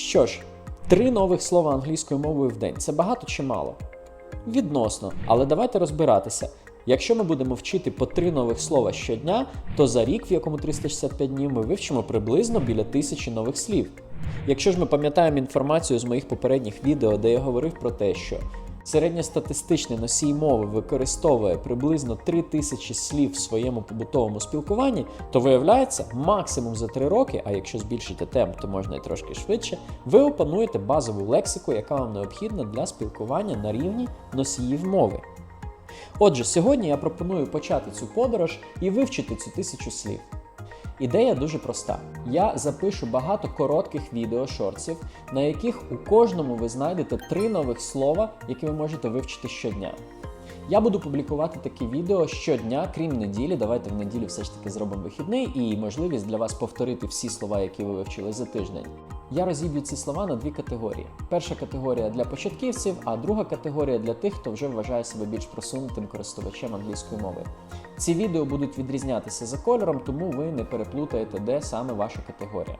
Що ж, три нових слова англійською мовою в день це багато чи мало? Відносно, але давайте розбиратися. Якщо ми будемо вчити по три нових слова щодня, то за рік, в якому 365 днів, ми вивчимо приблизно біля тисячі нових слів. Якщо ж ми пам'ятаємо інформацію з моїх попередніх відео, де я говорив про те, що середньостатистичний носій мови використовує приблизно 3000 слів в своєму побутовому спілкуванні, то виявляється, максимум за 3 роки, а якщо збільшити темп, то можна і трошки швидше, ви опануєте базову лексику, яка вам необхідна для спілкування на рівні носіїв мови. Отже, сьогодні я пропоную почати цю подорож і вивчити цю тисячу слів. Ідея дуже проста. Я запишу багато коротких відео шортсів, на яких у кожному ви знайдете три нових слова, які ви можете вивчити щодня. Я буду публікувати такі відео щодня, крім неділі. Давайте в неділю все ж таки зробимо вихідний і можливість для вас повторити всі слова, які ви вивчили за тиждень. Я розіб'ю ці слова на дві категорії: перша категорія для початківців, а друга категорія для тих, хто вже вважає себе більш просунутим користувачем англійської мови. Ці відео будуть відрізнятися за кольором, тому ви не переплутаєте, де саме ваша категорія.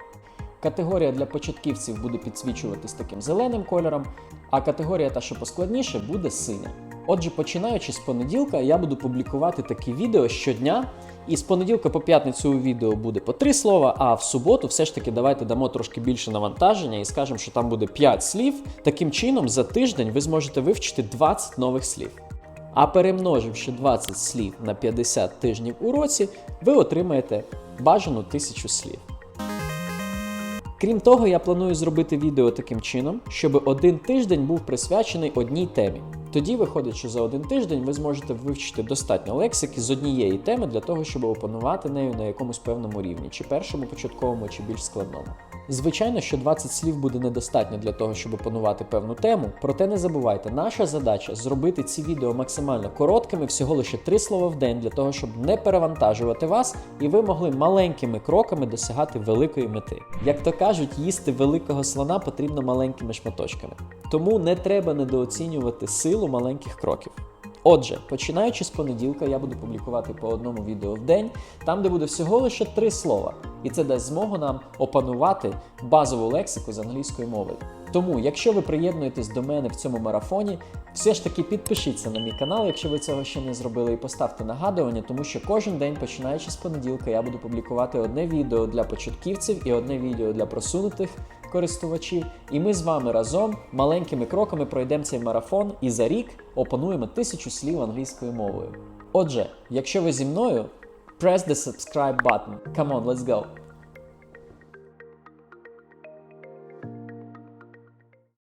Категорія для початківців буде підсвічуватись таким зеленим кольором, а категорія та, що поскладніше, буде синя. Отже, починаючи з понеділка, я буду публікувати такі відео щодня. І з понеділка по п'ятницю у відео буде по три слова, а в суботу все ж таки давайте дамо трошки більше навантаження і скажемо, що там буде 5 слів. Таким чином, за тиждень ви зможете вивчити 20 нових слів. А перемноживши 20 слів на 50 тижнів у році, ви отримаєте бажану тисячу слів. Крім того, я планую зробити відео таким чином, щоб один тиждень був присвячений одній темі. Тоді виходить, що за один тиждень ви зможете вивчити достатньо лексики з однієї теми для того, щоб опанувати нею на якомусь певному рівні, чи першому початковому, чи більш складному. Звичайно, що 20 слів буде недостатньо для того, щоб опанувати певну тему. Проте не забувайте, наша задача зробити ці відео максимально короткими, всього лише 3 слова в день, для того, щоб не перевантажувати вас, і ви могли маленькими кроками досягати великої мети. Як то кажуть, їсти великого слона потрібно маленькими шматочками. Тому не треба недооцінювати силу маленьких кроків. Отже, починаючи з понеділка, я буду публікувати по одному відео в день, там, де буде всього лише три слова, і це дасть змогу нам опанувати базову лексику з англійської мови. Тому, якщо ви приєднуєтесь до мене в цьому марафоні, все ж таки підпишіться на мій канал, якщо ви цього ще не зробили, і поставте нагадування, тому що кожен день, починаючи з понеділка, я буду публікувати одне відео для початківців і одне відео для просунутих користувачів. І ми з вами разом маленькими кроками пройдемо цей марафон і за рік опануємо тисячу слів англійською мовою. Отже, якщо ви зі мною, press the subscribe button. Come on, let's go!